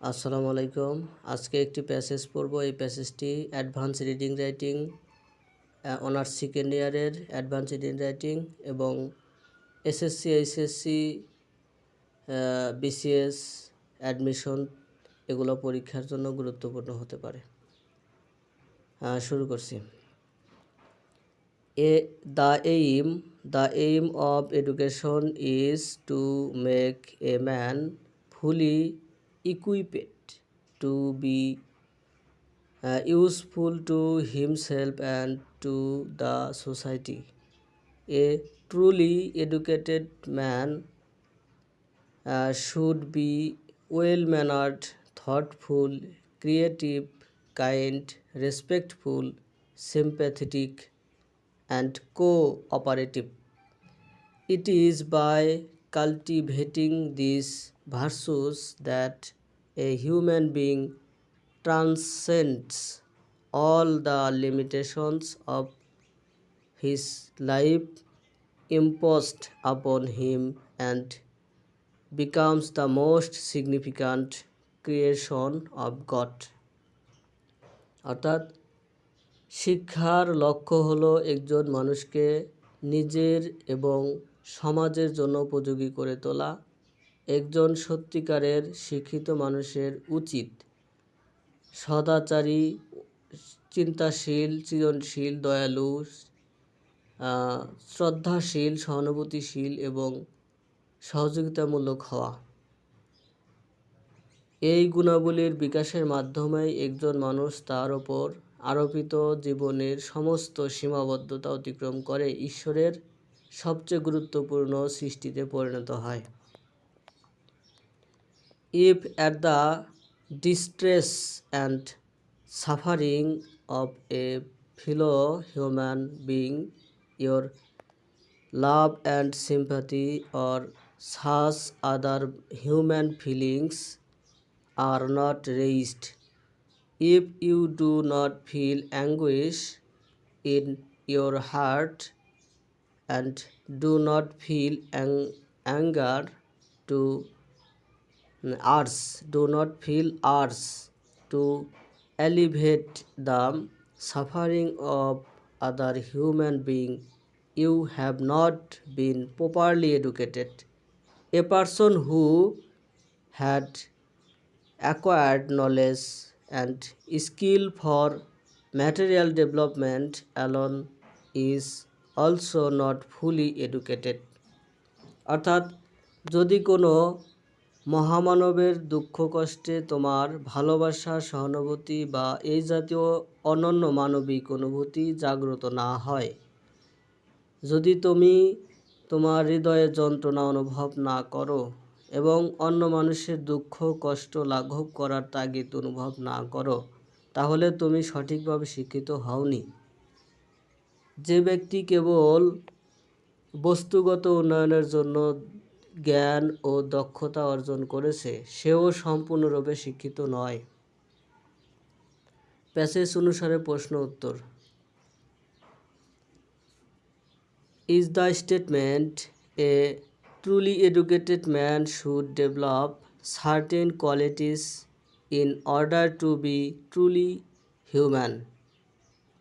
আসসালামু আলাইকুম। আজকে একটি প্যাসেজ পড়ব। এই প্যাসেজটি advance reading writing honours second ইয়ারের অ্যাডভান্স রিডিং রাইটিং এবং এসএসসি, এইচএসসি বিসিএস, অ্যাডমিশন এগুলো পরীক্ষার জন্য গুরুত্বপূর্ণ হতে পারে। শুরু করছি। A, the aim the aim of education is to make a man fully equipped to be uh, useful to himself and to the society. A truly educated man uh, should be well mannered, thoughtful, creative, kind, respectful, sympathetic, and cooperative. It is by cultivating these virtues that a human being transcends all the limitations of his life imposed upon him and becomes the most significant creation of God. অর্থাৎ শিক্ষার লক্ষ্য হলো একজন মানুষকে নিজের এবং সমাজের জন্য উপযোগী করে তোলা একজন সত্যিকারের শিক্ষিত মানুষের উচিত। সদাচারী, চিন্তাশীল, সৃজনশীল, দয়ালু শ্রদ্ধাশীল, সহানুভূতিশীল এবং সহযোগিতামূলক হওয়া। এই গুণাবলীর বিকাশের মাধ্যমেই একজন মানুষ তার ওপর আরোপিত জীবনের সমস্ত সীমাবদ্ধতা অতিক্রম করে, ঈশ্বরের সবচেয়ে গুরুত্বপূর্ণ সৃষ্টিতে পরিণত হয়। If at the distress and suffering of a fellow human being your love and sympathy or such other human feelings are not raised. If you do not feel anguish in your heart and do not feel ang- anger to urge do not feel urge to alleviate the suffering of other human being you have not been properly educated a person who had acquired knowledge and skill for material development alone is also not fully educated অর্থাৎ যদি কোনো মহামানবের দুঃখ কষ্টে তোমার ভালোবাসা, সহানুভূতি বা এই জাতীয় অনন্য মানবিক অনুভূতি জাগ্রত না হয়। যদি তুমি তোমার হৃদয়ে যন্ত্রণা অনুভব না করো এবং অন্য মানুষের দুঃখ, কষ্ট, লাঘব করার তাগিদ অনুভব না করো, তাহলে তুমি সঠিকভাবে শিক্ষিত হওনি। যে ব্যক্তি কেবল বস্তুগত উন্নয়নের জন্য জ্ঞান ও দক্ষতা অর্জন করেছে, সেও সম্পূর্ণরূপে শিক্ষিত নয়। প্যাসেজ অনুসারে প্রশ্ন উত্তর। Is the statement a truly educated man should develop certain qualities in order to be truly human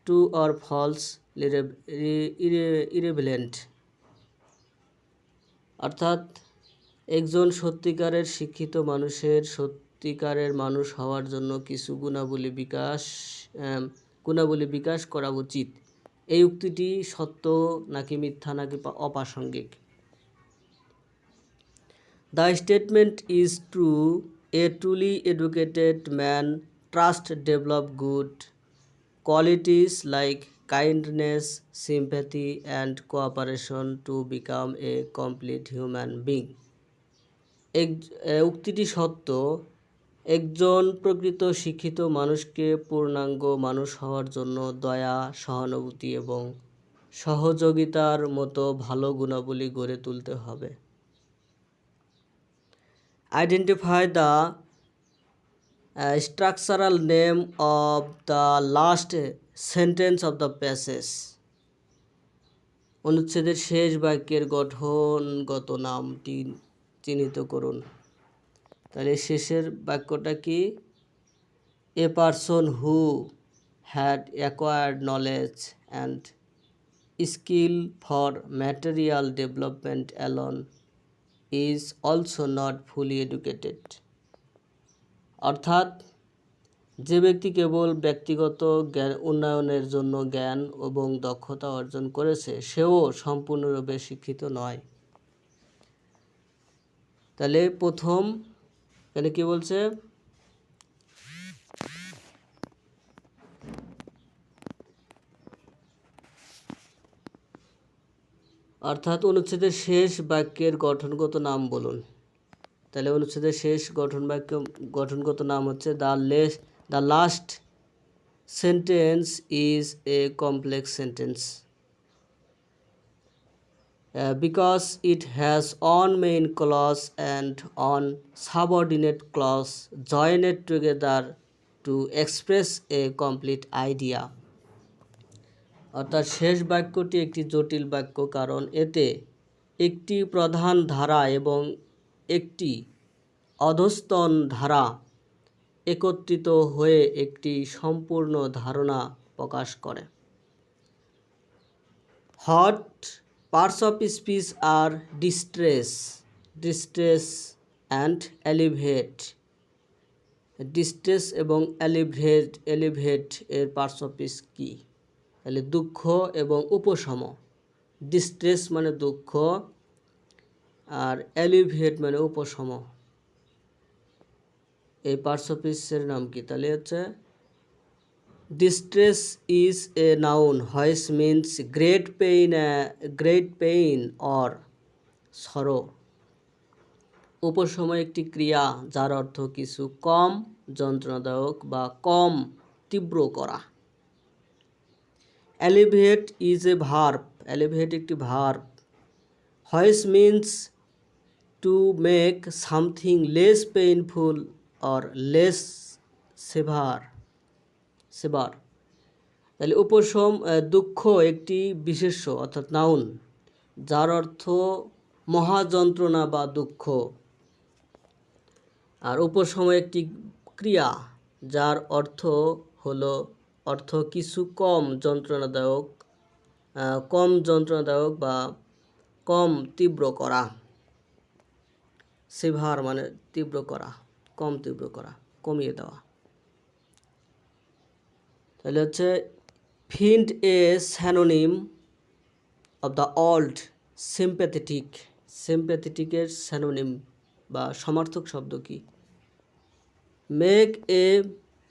true or false irrelevant অর্থাৎ একজন সত্যিকারের শিক্ষিত মানুষের সত্যিকারের মানুষ হওয়ার জন্য কিছু গুণাবলী বিকাশ গুণাবলী বিকাশ করা উচিত। এই উক্তিটি সত্য নাকি মিথ্যা নাকি অপ্রাসঙ্গিক? The statement is true a truly educated man must develop good qualities like kindness sympathy, and cooperation to become a complete human being. এক উক্তিটি সত্য। একজন প্রকৃত শিক্ষিত মানুষকে পূর্ণাঙ্গ মানুষ হওয়ার জন্য দয়া, সহানুভূতি এবং সহযোগিতার মতো ভালো গুণাবলী গড়ে তুলতে হবে। Identify the structural name name the last sentence sentence the passage অনুচ্ছেদের শেষ বাক্যের গঠনগত নামটি চিহ্নিত করুন। তাহলে শেষের বাক্যটা কি? A person who had acquired knowledge and skill for material development alone is also not fully educated অর্থাৎ, যে ব্যক্তি কেবল ব্যক্তিগত জ্ঞান, উন্নয়নের জন্য জ্ঞান এবং দক্ষতা অর্জন করেছে, সেও সম্পূর্ণরূপে শিক্ষিত নয়। তাহলে প্রথম এখানে কি বলছে? অর্থাৎ অনুচ্ছেদের শেষ বাক্যের গঠনগত নাম বলুন। তাহলে অনুচ্ছেদের শেষ গঠন বাক্য, গঠনগত নাম হচ্ছে the last, the last sentence is a complex sentence. Because it has one main clause and one subordinate clause joined together to express a complete idea অর্থাৎ শেষ বাক্যটি একটি জটিল বাক্য, কারণ এতে একটি প্রধান ধারা এবং একটি অধস্তন ধারা একত্রিত হয়ে একটি সম্পূর্ণ ধারণা প্রকাশ করে। What parts of speech are distress distress and alleviate. Distress এবং এলিভেট এলিভেট এর পার্টস অফ স্পিচ কী? তাহলে দুঃখ এবং উপশম। ডিস্ট্রেস মানে দুঃখ আর অ্যালিভিয়েট মানে উপশম। এই পার্সোপিসের নাম কি? তাহলে হচ্ছে distress is a noun which means great pain great pain or sorrow উপশম একটি ক্রিয়া, যার অর্থ কিছু কম, যন্ত্রণাদায়ক বা কম, তীব্র করা। অ্যালিভেট ইজ এ ভার্ব অ্যালিভেট একটি verb which means to make something less painful or less severe severe তাহলে উপশম দুঃখ একটি বিশেষ্য, অর্থাৎ নাউন, যার অর্থ মহাযন্ত্রণা বা দুঃখ। আর উপশম একটি ক্রিয়া, যার অর্থ হলো, অর্থ কিছু কম যন্ত্রণাদায়ক কম যন্ত্রণাদায়ক বা কম তীব্র করা। সেভার মানে তীব্র করা, কম তীব্র করা, কমিয়ে দেওয়া। তাহলে হচ্ছে find a synonym of the word sympathetic, সিম্প্যাথেটিকের synonym বা সমার্থক শব্দ কি? Make a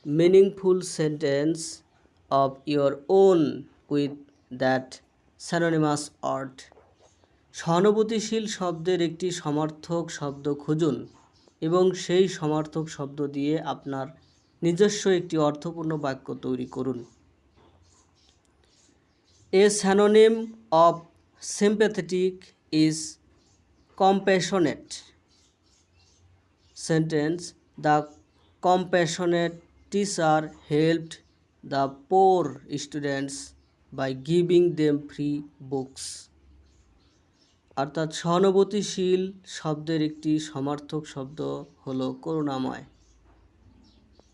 meaningful sentence of your own with that synonymous word সহানুভূতিশীল শব্দের একটি সমর্থক শব্দ খুঁজুন এবং সেই সমর্থক শব্দ দিয়ে আপনার নিজস্ব একটি অর্থপূর্ণ বাক্য তৈরি করুন। A synonym of sympathetic is compassionate sentence the compassionate teacher helped the poor students by giving them free books অর্থাৎ সহানুভূতিশীল শব্দের একটি সমার্থক শব্দ হলো করুণাময়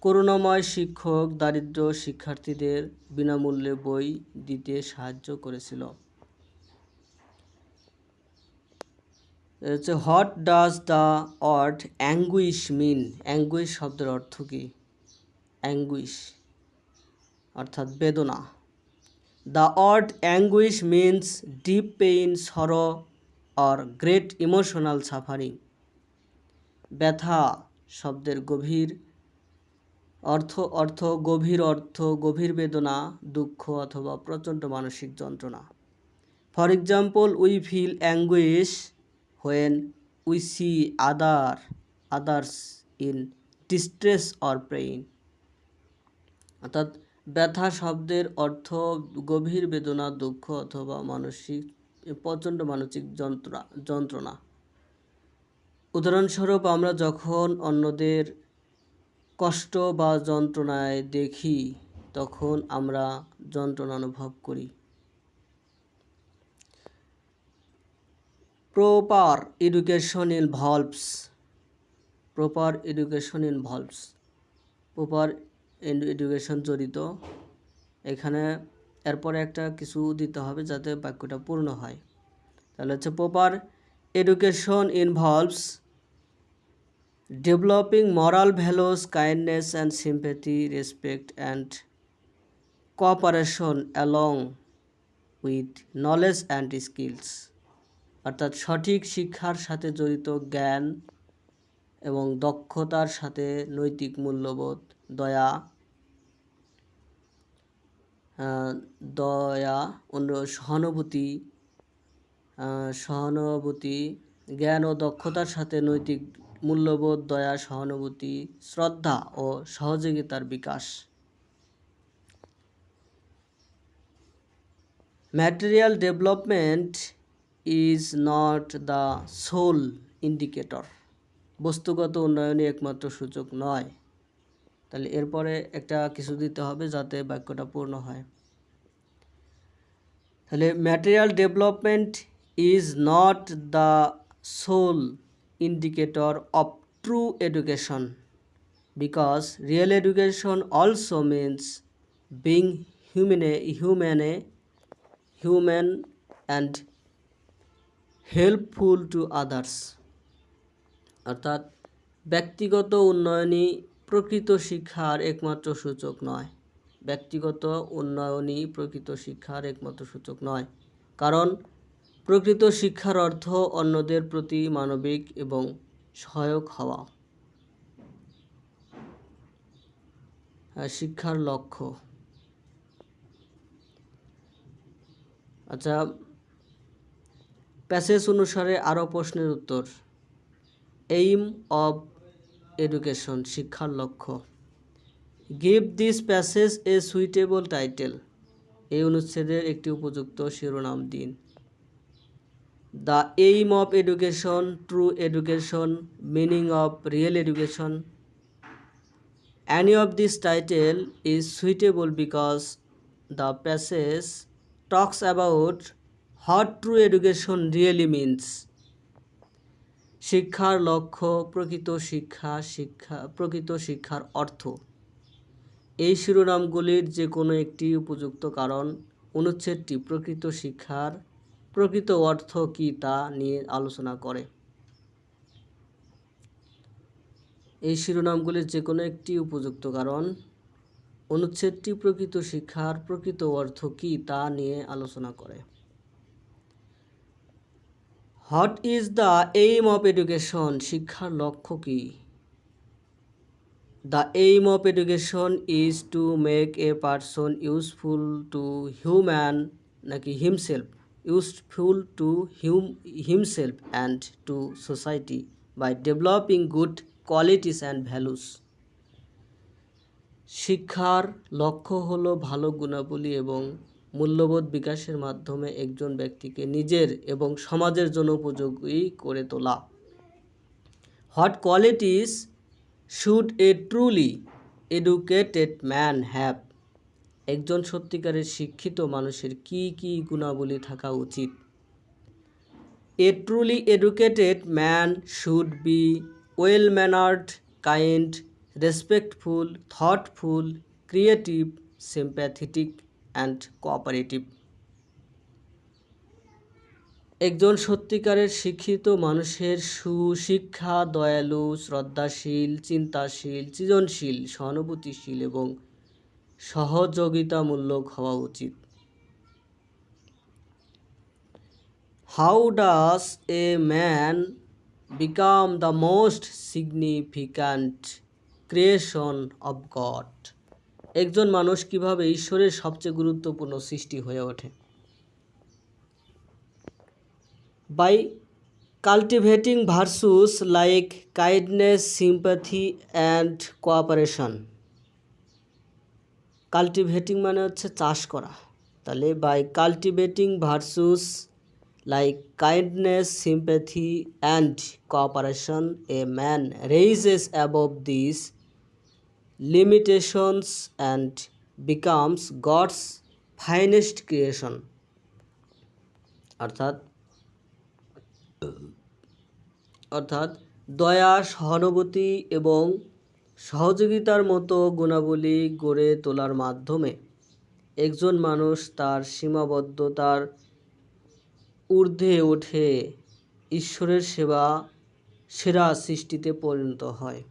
করুণাময় শিক্ষক, দারিদ্র শিক্ষার্থীদের বিনামূল্যে বই দিতে সাহায্য করেছিল। হচ্ছে, what does the word anguish mean? Anguish শব্দের অর্থ কী? অ্যাঙ্গুইশ, অর্থাৎ বেদনা। The word anguish means deep pain, sorrow, or great emotional suffering. ব্যথা শব্দের গভীর অর্থ অর্থ, গভীর অর্থ, গভীর বেদনা, দুঃখ অথবা প্রচণ্ড মানসিক যন্ত্রণা। For example we feel anguish when we see other others in distress or pain অর্থাৎ ব্যথা শব্দের অর্থ, গভীর বেদনা, দুঃখ অথবা মানসিক, প্রচণ্ড মানসিক যন্ত্রণা যন্ত্রণা। উদাহরণস্বরূপ আমরা যখন অন্যদের কষ্ট বা যন্ত্রণায় দেখি, তখন আমরা যন্ত্রণা অনুভব করি। Proper education involves proper education involves proper education জড়িত। এখানে এরপরে একটা কিছু দিতে হবে যাতে বাক্যটা পূর্ণ হয়। তাহলে হচ্ছে proper education involves developing moral values kindness and sympathy respect and cooperation along with knowledge and skills অর্থাৎ সঠিক শিক্ষার সাথে জড়িত জ্ঞান এবং দক্ষতার সাথে নৈতিক মূল্যবোধ, দয়া দয়া, অন্য সহানুভূতি সহানুভূতি, জ্ঞান ও দক্ষতার সাথে নৈতিক মূল্যবোধ, দয়া, সহানুভূতি, শ্রদ্ধা ও সহযোগিতার বিকাশ। Material development is not the sole indicator বস্তুগত উন্নয়নই একমাত্র সূচক নয়। তাহলে এরপরে একটা কিছু দিতে হবে যাতে বাক্যটা পূর্ণ হয়। তাহলে material development is not the sole indicator of true education because real education also means being humane humane human and helpful to others অর্থাৎ ব্যক্তিগত উন্নয়নই প্রকৃত শিক্ষার একমাত্র সূচক নয়। ব্যক্তিগত উন্নয়নই প্রকৃত শিক্ষার একমাত্র সূচক নয়। কারণ প্রকৃত শিক্ষার অর্থ অন্যদের প্রতি মানবিক এবং সহায়ক হওয়া। শিক্ষার লক্ষ্য। আচ্ছা প্যাসেজ অনুসারে আরও প্রশ্নের উত্তর। এইম অব এডুকেশন, শিক্ষার লক্ষ্য। Give this passage a suitable title. এই অনুচ্ছেদের একটি উপযুক্ত শিরোনাম দিন। The aim of education true education meaning of real education any of this title is suitable because the passage talks about what true education really means. শিক্ষার লক্ষ্য, প্রকৃত শিক্ষা শিক্ষা, প্রকৃত শিক্ষার অর্থ। এই শিরোনামগুলির যে কোনো একটি উপযুক্ত কারণ, অনুচ্ছেদটি প্রকৃত শিক্ষার প্রকৃত অর্থ কী তা নিয়ে আলোচনা করে। এই শিরোনামগুলির যে কোনো একটি উপযুক্ত কারণ, অনুচ্ছেদটি প্রকৃত শিক্ষার প্রকৃত অর্থ কী তা নিয়ে আলোচনা করে। What is the aim of education শিক্ষার লক্ষ্য কী? The aim of education is to make a person useful to human নাকি himself useful to hum himself and to society by developing good qualities and values শিক্ষার লক্ষ্য হলো ভালো গুণাবলী এবং মূল্যবোধ বিকাশের মাধ্যমে একজন ব্যক্তিকে নিজের এবং সমাজের জন্য উপযোগী করে তোলা। What qualities should a truly educated man have একজন সত্যিকারের শিক্ষিত মানুষের কি কি গুণাবলী থাকা উচিত? A truly educated man should be well mannered kind respectful thoughtful creative sympathetic and cooperative একজন সত্যিকারের শিক্ষিত মানুষের সুশিক্ষা, দয়ালু, শ্রদ্ধাশীল, চিন্তাশীল, সৃজনশীল, সহানুভূতিশীল এবং সহযোগিতামূলক হওয়া উচিত। How does a man become the most significant creation of God একজন মানুষ কীভাবে ঈশ্বরের সবচেয়ে গুরুত্বপূর্ণ সৃষ্টি হয়ে ওঠে? By cultivating virtues like kindness sympathy and cooperation cultivating মানে হচ্ছে চাষ করা। তাহলে by cultivating virtues like kindness sympathy and cooperation a man raises above this limitations and becomes God's finest creation অর্থাৎ অর্থাৎ দয়া, সহানুভূতি এবং সহযোগিতার মতো গুণাবলী গড়ে তোলার মাধ্যমে একজন মানুষ তার সীমাবদ্ধতার ঊর্ধ্বে ওঠে ঈশ্বরের সেবা, সেরা সৃষ্টিতে পরিণত হয়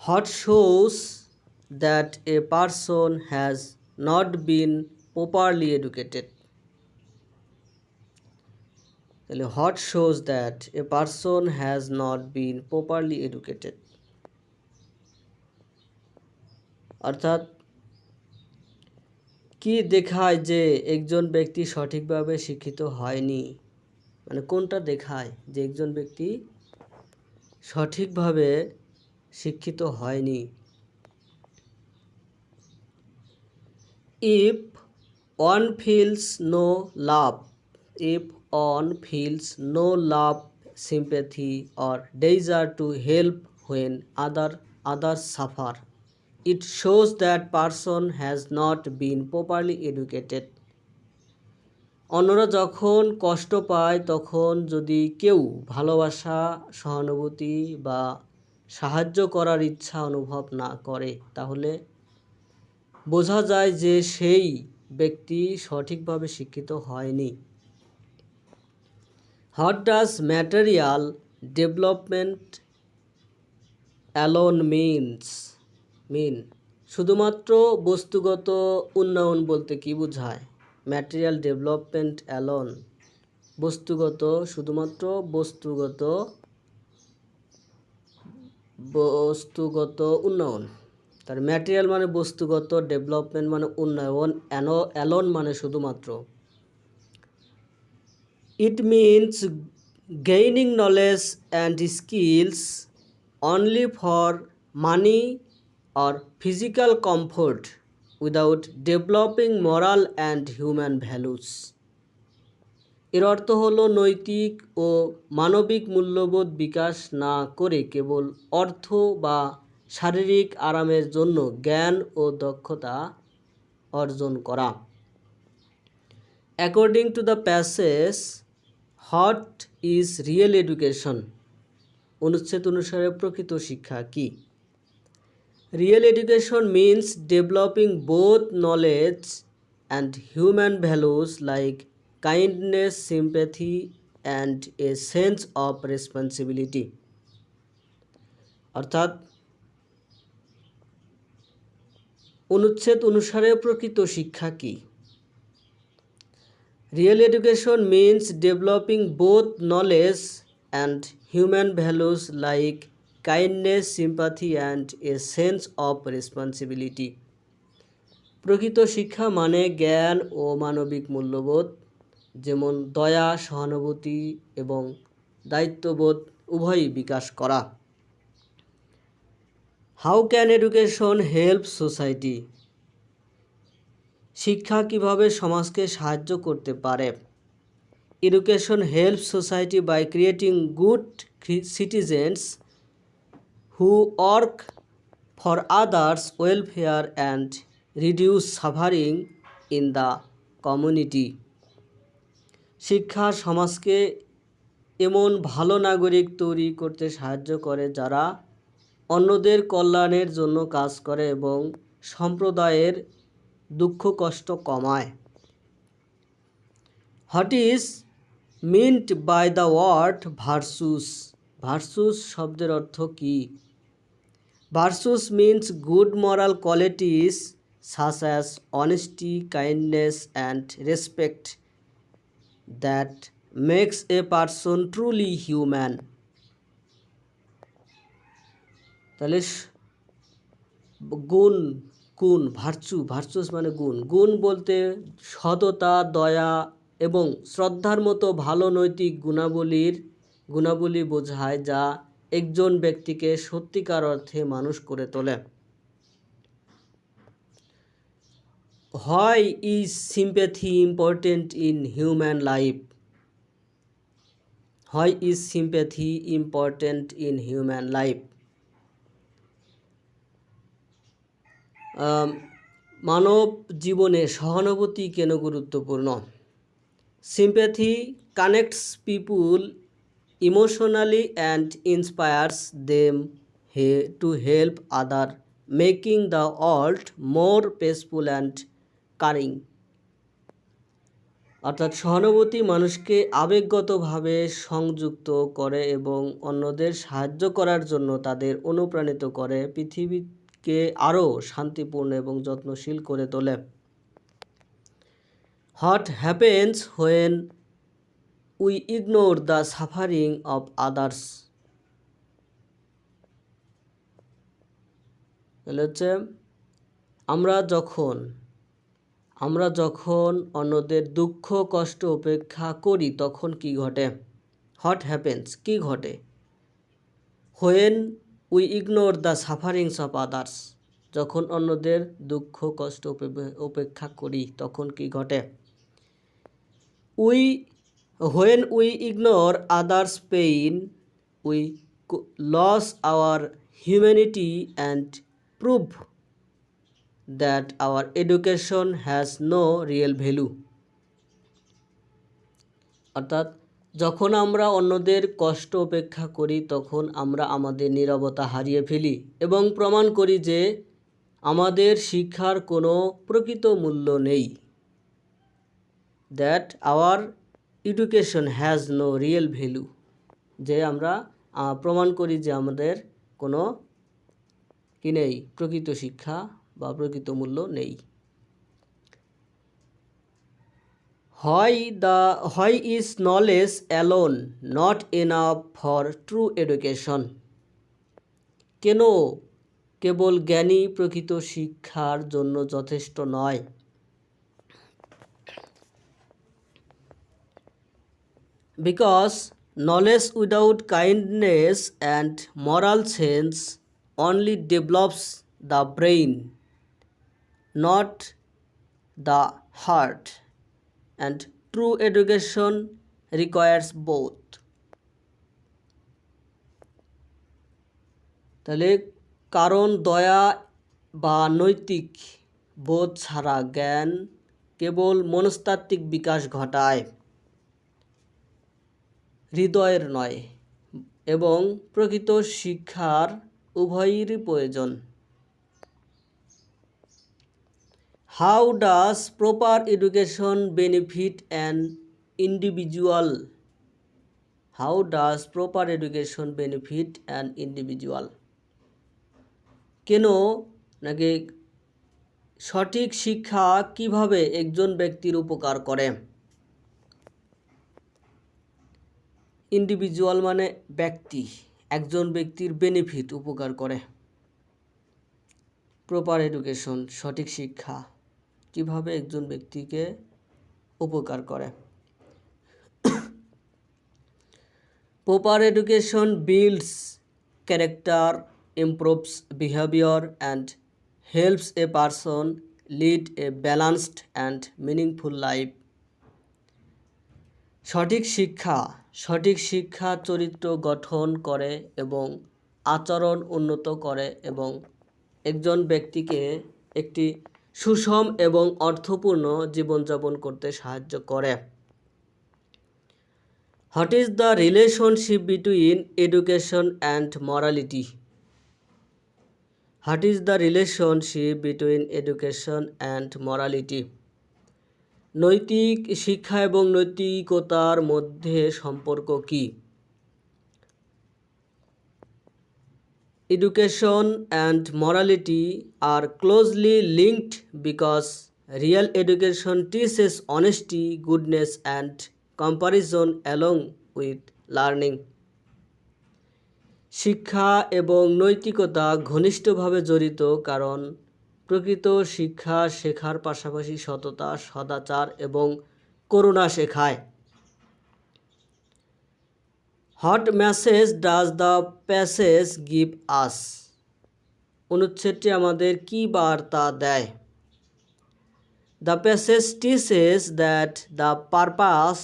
what shows that a person has not been properly educated? তাহলে what shows that a person has not been properly educated অর্থাৎ কি দেখায় যে একজন ব্যক্তি সঠিকভাবে শিক্ষিত হয়নি? মানে কোনটা দেখায় যে একজন ব্যক্তি সঠিকভাবে শিক্ষিত হয়নি? If one feels no love if one feels no love sympathy or desire to help when other others suffer it shows that person has not been properly educated অন্যরা যখন কষ্ট পায় তখন যদি কেউ ভালোবাসা সহানুভূতি বা সাহায্য করার ইচ্ছা অনুভব না করে তাহলে বোঝা যায় যে সেই ব্যক্তি সঠিকভাবে শিক্ষিত হয়নি what does material development alone means mean শুধুমাত্র বস্তুগত উন্নয়ন বলতে কি বোঝায়? ম্যাটেরিয়াল ডেভেলপমেন্ট অ্যালোন বস্তুগত, শুধুমাত্র বস্তুগত বস্তুগত উন্নয়ন। তার ম্যাটেরিয়াল মানে বস্তুগত ডেভেলপমেন্ট মানে উন্নয়ন অ্যানো অ্যালন মানে শুধুমাত্র। It means gaining knowledge and skills only for money or physical comfort without developing moral and human values এর অর্থ হলো নৈতিক ও মানবিক মূল্যবোধ বিকাশ না করে কেবল অর্থ বা শারীরিক আরামের জন্য জ্ঞান ও দক্ষতা অর্জন করা। According to the passage what is real education অনুচ্ছেদ অনুসারে প্রকৃত শিক্ষা কি? Real education means developing both knowledge and human values like kindness sympathy and a sense of responsibility অর্থাৎ, অনুচ্ছেদ অনুসারে প্রকৃত শিক্ষা কি? Real education means developing both knowledge and human values like kindness sympathy and a sense of responsibility প্রকৃত শিক্ষা মানে জ্ঞান ও মানবিক মূল্যবোধ, যেমন দয়া, সহানুভূতি এবং দায়িত্ববোধ উভয়ই বিকাশ করা। How can education help society শিক্ষা কীভাবে সমাজকে সাহায্য করতে পারে? Education help society by creating good citizens who work for others welfare and reduce suffering in the community শিক্ষা সমাজকে এমন ভালো নাগরিক তৈরি করতে সাহায্য করে যারা অন্যদের কল্যাণের জন্য কাজ করে এবং সম্প্রদায়ের দুঃখ কষ্ট কমায়। What is meant by the word virtues virtues শব্দের অর্থ কী? Virtues means good moral qualities such as honesty kindness and respect that makes a person truly human তাহলে গুণ গুণ, ভার্চু ভার্চুস মানে গুণ। গুণ বলতে সততা, দয়া এবং শ্রদ্ধার মতো ভালো নৈতিক গুণাবলীর, গুণাবলী বোঝায় যা একজন ব্যক্তিকে সত্যিকার অর্থে মানুষ করে তোলে। Why is sympathy important in human life? Why is sympathy important in human life? মানব জীবনে সহানুভূতি কেন গুরুত্বপূর্ণ? Sympathy connects people emotionally and inspires them hey to help other making the world more peaceful and caring অর্থাৎ সহানুভূতি মানুষকে আবেগগতভাবে সংযুক্ত করে এবং অন্যদের সাহায্য করার জন্য তাদের অনুপ্রাণিত করে পৃথিবীকে আরও শান্তিপূর্ণ এবং যত্নশীল করে তোলে। What happens when we ignore the suffering of others তাহলে হচ্ছে, আমরা যখন আমরা যখন অন্যদের দুঃখ, কষ্ট, উপেক্ষা করি, তখন কি ঘটে? হোয়াট হ্যাপেন্স কি ঘটে? When we ignore the sufferings of others যখন অন্যদের দুঃখ, কষ্ট উপেক্ষা করি, তখন কি ঘটে? We when we ignore others pain we lose our humanity and prove that our education has no real value অর্থাৎ যখন আমরা অন্যদের কষ্ট উপেক্ষা করি, তখন আমরা আমাদের নীরবতা হারিয়ে ফেলি এবং প্রমাণ করি যে আমাদের শিক্ষার কোনো প্রকৃত মূল্য নেই। That our education has no real value যে আমরা প্রমাণ করি যে আমাদের কোনো কি নেই, প্রকৃত শিক্ষা বা প্রকৃত মূল্য নেই। Why why is knowledge alone not enough for true education কেন কেবল জ্ঞানী প্রকৃত শিক্ষার জন্য যথেষ্ট নয়? Because knowledge without kindness and moral sense only develops the brain not the heart and true education requires both. তাহলে কারণ, দয়া বা নৈতিক বোধ ছাড়া জ্ঞান কেবল মনস্তাত্ত্বিক বিকাশ ঘটায়, হৃদয়ের নয়, এবং প্রকৃত শিক্ষার উভয়েরই প্রয়োজন। How does proper education benefit an individual how does proper education benefit an individual কেন? নাকি সঠিক শিক্ষা কীভাবে একজন ব্যক্তির উপকার করে? ইন্ডিভিজুয়াল মানে ব্যক্তি, একজন ব্যক্তির বেনিফিট উপকার করে। প্রপার এডুকেশন সঠিক শিক্ষা। কীভাবে একজন ব্যক্তিকে উপকার করে? Proper education builds character improves behaviour and helps a person lead a balanced and meaningful life সঠিক শিক্ষা সঠিক শিক্ষা চরিত্র গঠন করে এবং আচরণ উন্নত করে এবং একজন ব্যক্তিকে একটি সুষম এবং অর্থপূর্ণ জীবনযাপন করতে সাহায্য করে। What is the relationship between education and morality what is the relationship between education and morality নৈতিক শিক্ষা এবং নৈতিকতার মধ্যে সম্পর্ক কি? Education and morality are closely linked because real education teaches honesty goodness and compassion along with learning শিক্ষা এবং নৈতিকতা ঘনিষ্ঠভাবে জড়িত কারণ, প্রকৃত শিক্ষা শেখার পাশাপাশি সততা, সদাচার এবং করুণা শেখায়। What message does the passage give us অনুচ্ছেদটি আমাদের কি বার্তা দেয়? The passage teaches that the purpose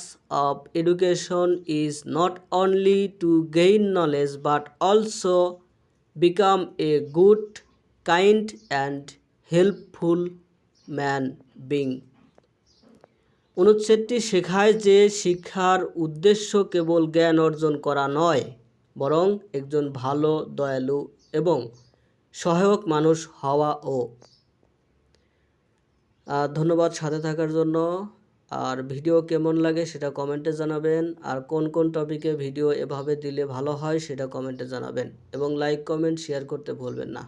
of education is not only to gain knowledge but also become a good kind and helpful man being অনুচ্ছেদটি শেখায় যে শিক্ষার উদ্দেশ্য কেবল জ্ঞান অর্জন করা নয়, বরং একজন ভালো, দয়ালু এবং সহায়ক মানুষ হওয়া ও। ধন্যবাদ সাথে থাকার জন্য। আর ভিডিও কেমন লাগে সেটা কমেন্টে জানাবেন। আর কোন কোন টপিকে ভিডিও এভাবে দিলে ভালো হয় সেটা কমেন্টে জানাবেন। এবং লাইক, কমেন্ট, শেয়ার করতে ভুলবেন না।